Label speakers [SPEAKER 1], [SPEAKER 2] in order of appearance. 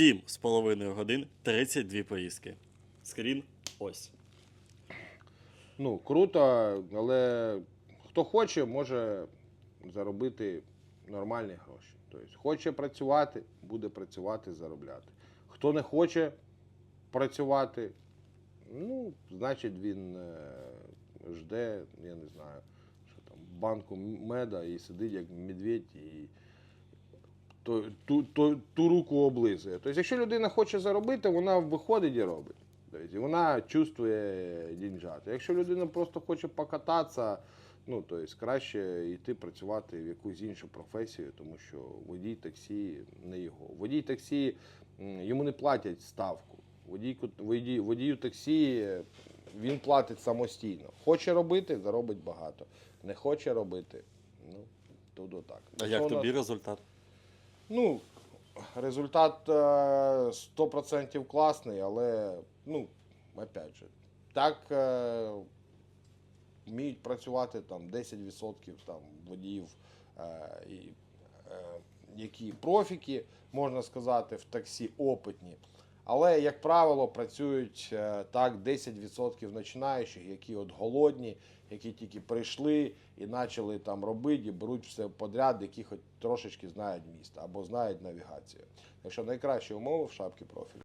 [SPEAKER 1] 7,5 годин 32 поїздки. Скрін ось.
[SPEAKER 2] Ну, круто, але хто хоче, може заробити нормальні гроші. Тобто, хоче працювати, буде працювати, заробляти. Хто не хоче працювати, ну, значить він е, жде, я не знаю, що там, банку меда і сидить як медведь і ту, ту, ту, ту руку облизує. Тобто, якщо людина хоче заробити, вона виходить і робить. Тобто, і вона чувствує дінжати. Якщо людина просто хоче покататися, ну тобто краще йти працювати в якусь іншу професію, тому що водій таксі не його. Водій таксі йому не платять ставку. Водій, водій, водію таксі він платить самостійно. Хоче робити, заробить багато. Не хоче робити, ну то до так.
[SPEAKER 1] А
[SPEAKER 2] Що
[SPEAKER 1] як тобі результат?
[SPEAKER 2] Ну, результат е, 100% класний, але, ну, опять же, так е, вміють працювати там 10% там, водіїв, е, е, які профіки, можна сказати, в таксі опитні. Але, як правило, працюють е, так 10% починаючих, які от голодні, які тільки прийшли і почали там робити, і беруть все подряд, які хоч трошечки знають місто або знають навігацію. Якщо найкращі умови в шапці профілю.